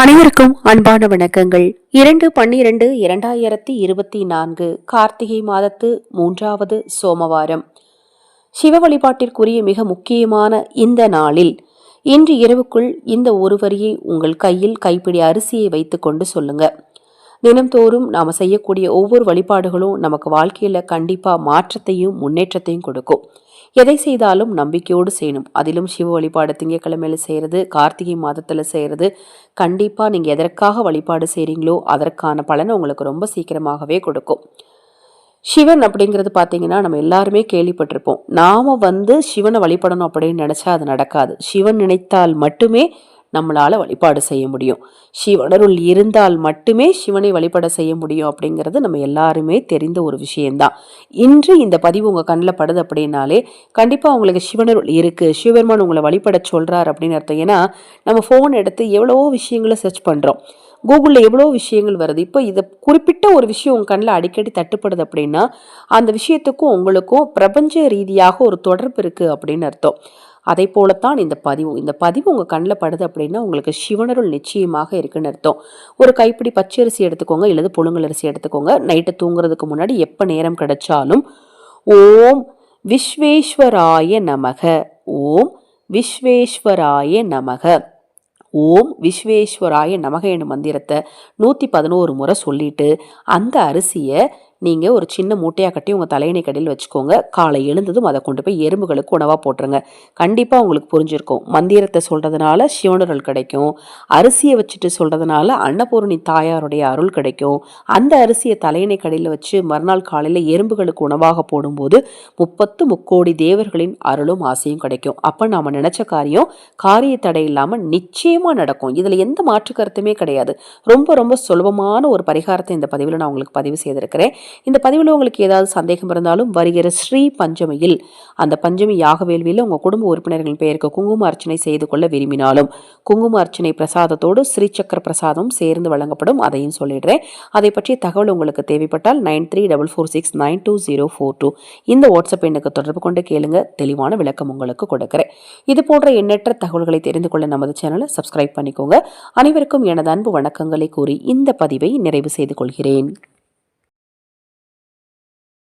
அனைவருக்கும் அன்பான வணக்கங்கள். இரண்டு பன்னிரண்டு இரண்டாயிரத்தி இருபத்தி நான்கு கார்த்திகை மாதத்து மூன்றாவது சோமவாரம். சிவ வழிபாட்டிற்குரிய மிக முக்கியமான இந்த நாளில் இன்று இரவுக்குள் இந்த ஒரு வரியை உங்கள் கையில் கைப்பிடி அரிசியை வைத்துக்கொண்டு சொல்லுங்க. தினம்தோறும் நாம் செய்யக்கூடிய ஒவ்வொரு வழிபாடுகளும் நமக்கு வாழ்க்கையில் கண்டிப்பாக மாற்றத்தையும் முன்னேற்றத்தையும் கொடுக்கும். எதை செய்தாலும் நம்பிக்கையோடு செய்யணும். அதிலும் சிவ வழிபாடு திங்கக்கிழமையில் செய்கிறது கார்த்திகை மாதத்தில் செய்கிறது கண்டிப்பாக நீங்கள் எதற்காக வழிபாடு செய்கிறீங்களோ அதற்கான பலனை உங்களுக்கு ரொம்ப சீக்கிரமாகவே கொடுக்கும். சிவன் அப்படிங்கிறது பார்த்தீங்கன்னா நம்ம எல்லாருமே கேள்விப்பட்டிருப்போம். நாம் வந்து சிவனை வழிபடணும் அப்படின்னு நினச்சா அது நடக்காது. சிவன் நினைத்தால் மட்டுமே நம்மளால் வழிபாடு செய்ய முடியும். சிவனருள் இருந்தால் மட்டுமே சிவனை வழிபட செய்ய முடியும் அப்படிங்கிறது நம்ம எல்லாருமே தெரிந்த ஒரு விஷயம்தான். இன்று இந்த பதிவு உங்கள் கண்ணில் படுது அப்படின்னாலே கண்டிப்பாக உங்களுக்கு சிவனருள் இருக்குது சிவபெருமான் உங்களை வழிபட சொல்கிறார் அப்படின்னு அர்த்தம். ஏன்னா நம்ம ஃபோன் எடுத்து எவ்வளவோ விஷயங்களை சர்ச் பண்ணுறோம் கூகுளில் எவ்வளோ விஷயங்கள் வருது. இப்போ இதை குறிப்பிட்ட ஒரு விஷயம் உங்கள் கண்ணில் அடிக்கடி தட்டுப்படுது அப்படின்னா அந்த விஷயத்துக்கும் உங்களுக்கும் பிரபஞ்ச ரீதியாக ஒரு தொடர்பு இருக்குது அப்படின்னு அர்த்தம். அதை போலத்தான் இந்த பதிவு. இந்த பதிவு உங்கள் கண்ணில் படுது அப்படின்னா உங்களுக்கு சிவனருள் நிச்சயமாக இருக்குன்னு அர்த்தம். ஒரு கைப்பிடி பச்சரிசி எடுத்துக்கோங்க இல்லது புழுங்கல் அரிசி எடுத்துக்கோங்க. நைட்டு தூங்குறதுக்கு முன்னாடி எப்போ நேரம் கிடைச்சாலும் ஓம் விஸ்வேஸ்வராய நமக. ஓம் விஸ்வேஸ்வராய நமக. ஓம் விஸ்வேஸ்வராய நமக என்னும் மந்திரத்தை நூற்றி பதினோரு முறை சொல்லிட்டு அந்த அரிசியை நீங்கள் ஒரு சின்ன மூட்டையாக கட்டி உங்கள் தலையணை கடையில் வச்சுக்கோங்க. காலை எழுந்ததும் அதை கொண்டு போய் எறும்புகளுக்கு உணவாக போட்டுருங்க. கண்டிப்பாக உங்களுக்கு புரிஞ்சிருக்கும். மந்திரத்தை சொல்கிறதுனால சிவனருள் கிடைக்கும். அரிசியை வச்சுட்டு சொல்கிறதுனால அன்னபூரணி தாயாருடைய அருள் கிடைக்கும். அந்த அரிசியை தலையணை கடையில் வச்சு மறுநாள் காலையில் எறும்புகளுக்கு உணவாக போடும்போது முப்பத்து முக்கோடி தேவர்களின் அருளும் ஆசையும் கிடைக்கும். அப்போ நாம் நினச்ச காரியம் காரிய தடை இல்லாமல் நிச்சயமாக நடக்கும். இதில் எந்த மாற்று கருத்துமே கிடையாது. ரொம்ப ரொம்ப சுலபமான ஒரு பரிகாரத்தை இந்த பதிவில் நான் உங்களுக்கு பதிவு செய்திருக்கிறேன். இந்த பதிவில் உங்களுக்கு ஏதாவது சந்தேகம் இருந்தாலும் வருகிற ஸ்ரீ பஞ்சமியில் அந்த பஞ்சமி யாக வேள்வியில் உங்கள் குடும்ப உறுப்பினர்களின் பெயருக்கு குங்கும அர்ச்சனை செய்து கொள்ள விரும்பினாலும் குங்கும அர்ச்சனை பிரசாதத்தோடு ஸ்ரீ சக்கர பிரசாதம் சேர்ந்து வழங்கப்படும் அதையும் சொல்லிடுறேன். அதை பற்றிய தகவல் உங்களுக்கு தேவைப்பட்டால் nine three double four six nine two zero four two இந்த வாட்ஸ்அப் எண்ணுக்கு தொடர்பு கொண்டு கேளுங்க. தெளிவான விளக்கம் உங்களுக்கு கொடுக்குறேன். இது போன்ற எண்ணற்ற தகவல்களை தெரிந்து கொள்ள நமது சேனலை சப்ஸ்கிரைப் பண்ணிக்கோங்க. அனைவருக்கும் எனது அன்பு வணக்கங்களை கூறி இந்த பதிவை நிறைவு செய்து கொள்கிறேன்.